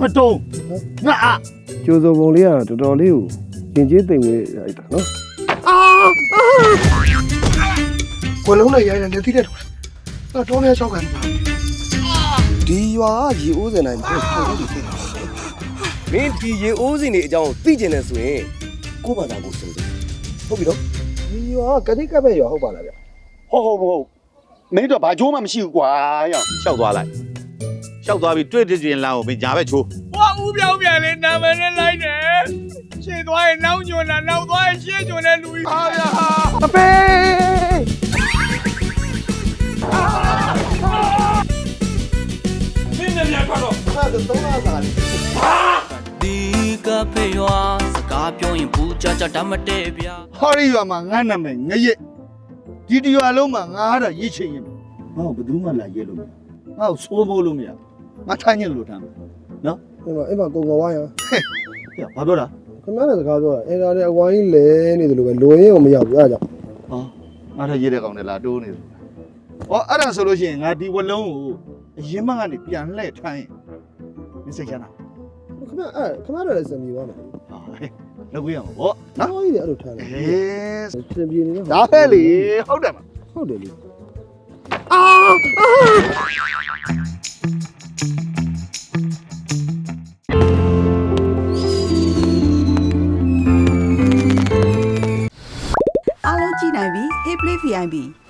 မတုံးငါအကျိုးစုံပုံလေးကတော်တော်လေးကိုရင်ကျေးသိမ်ဝင်ရိုက်တာနော်ကိုလုံးနဲ့ရိုင်းနေနေတိတဲ့တော့အဲ့တော့လည်းချောက်ကန်ပါဒီရွာကရေအိုးစင်တိုင်းပို့ပို့လို့ဖြစ်တာမင်းဒီရေအိုးစင်တွေအကြောင်းသိကျင်နေဆိုရင်ကိုယ့်ဘာသာကိုစုံစမ်းဟုတ်ပြီနော်ဒီရွာကကတိကပ်ပဲရွာဟုတ်ပါလားဗျဟုတ်ဟုတ်ဟုတ်မင်းတို့ဘာချိုးမှမရှိဘူးကွာရောင်ရှောက်သွားလိုက် ရှောက်သွားပြီးတွေ့တဲ့ချင်းလမ်းကိုမင်းညာဘက်ချိုး။ဟောဦးပြောင်းပြန်လေနာမည်နဲ့လိုက်တယ်။ရှေ့သွားရင်နောက်ညွန်တာနောက်သွားရင်ရှေ့ညွန်တဲ့လူကြီး။ဟာဗျာအဖေဒီကဖေးရွာစကားပြောရင်ဘူးကြကြတတ်မတည့်ဗျာဟော်ရီရွာမှာငါနာမည်ငရက်ဒီတရွာလုံးမှာငါကတော့ရစ်ချင်ရင်ငါ့ကိုဘယ်သူမှလာရဲလို့မရငါ့ကိုစိုးမိုးလို့မရ ငါထိုင်းညလို့ထားမယ်နော်ဟိုမှာအဲ့မှာကုံကဝိုင်းရဟဲ့ဘာပြောတာခင်ဗျားလည်းစကားပြောတာအဲ့ဒါလည်းအဝိုင်းလဲနေတယ်လို့ပဲလွန်ရင်ကိုမရောက်ဘူးအဲ့ဒါကြောင့်ဟောငါထရဲတဲ့ကောင်နဲ့လာတိုးနေတယ်ဟောအဲ့ဒါဆိုလို့ရှိရင်ငါဒီဝလုံးကိုအရင်မှကနေပြန်လှည့်ထိုင်းမစိတ်ချမ်းသာခင်ဗျာအဲ့ခင်ဗျားလည်းစံပြေသွားမယ်ဟာဟဲ့လောက်ပြရမှာဗောနော်ဟောကြီးတယ်အဲ့လိုထားတယ်ဟေးစံပြေနေတော့ဒါပဲလေဟုတ်တယ်မဟုတ်တယ်လေအား လုံးကြည့်နိုင်ပြီ Hey Play VIP